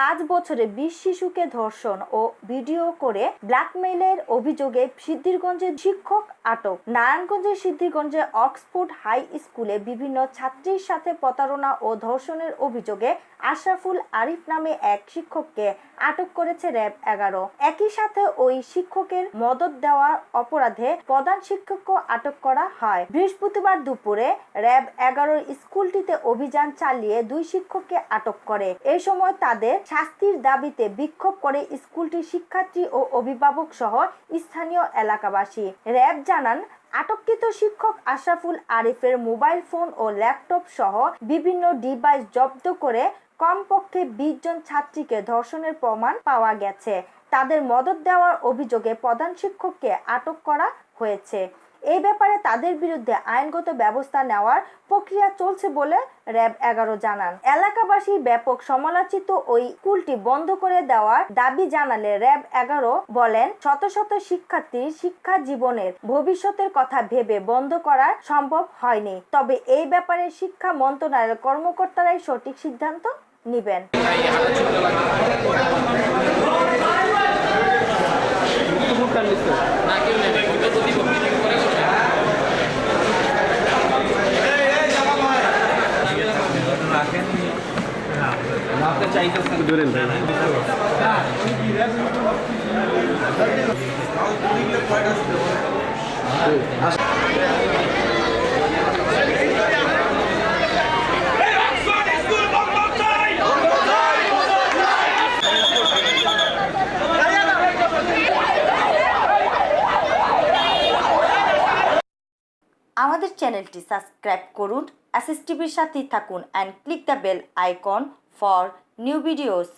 পাঁচ বছরে বিশ শিশুকে ধর্ষণ ও ভিডিও করে ব্ল্যাকমেইলের অভিযোগে সিদ্ধিরগঞ্জের শিক্ষক আটক। নারায়ণগঞ্জের সিদ্ধিরগঞ্জে অক্সফোর্ড হাই স্কুলে বিভিন্ন ছাত্রীর সাথে প্রতারণা ও ধর্ষণের অভিযোগে আশরাফুল আরিফ নামে এক শিক্ষককে আটক করেছে র্যাব এগারো। একই সাথে ওই শিক্ষকের মদত দেওয়ার অপরাধে প্রধান শিক্ষককে আটক করা হয়। বৃহস্পতিবার দুপুরে র্যাব এগারোর স্কুলটিতে অভিযান চালিয়ে দুই শিক্ষককে আটক করে। এই সময় তাদের শাস্তির দাবিতে বিক্ষোভ করে স্কুলটির শিক্ষার্থী ও অভিভাবক সহ স্থানীয় এলাকাবাসী। র্যাব জানান, আটককৃত শিক্ষক আশরাফুল আরিফের মোবাইল ফোন ও ল্যাপটপ সহ বিভিন্ন ডিভাইস জব্দ করে কমপক্ষে বিশ জন ছাত্রীকে ধর্ষণের প্রমাণ পাওয়া গেছে। তাদের মদত দেওয়ার অভিযোগে প্রধান শিক্ষককে আটক করা হয়েছে। এই ব্যাপারে তাদের বিরুদ্ধে আইনগত ব্যবস্থা নেওয়ার প্রক্রিয়া চলছে বলে র্যাব এগারো জানান। এলাকাবাসী ব্যাপক সমালোচিত ওই স্কুলটি বন্ধ করে দেওয়ার দাবি জানালে র্যাব এগারো বলেন, শত শত শিক্ষার্থী শিক্ষা জীবনের ভবিষ্যতের কথা ভেবে বন্ধ করা সম্ভব হয়নি। তবে এই ব্যাপারে শিক্ষা মন্ত্রণালয়ের কর্মকর্তারাই সঠিক সিদ্ধান্ত নেবেন। না কেউ আমাদের চ্যানেলটি সাবস্ক্রাইব করুন এসএস টিভির সাথেই থাকুন and click the bell icon for new videos.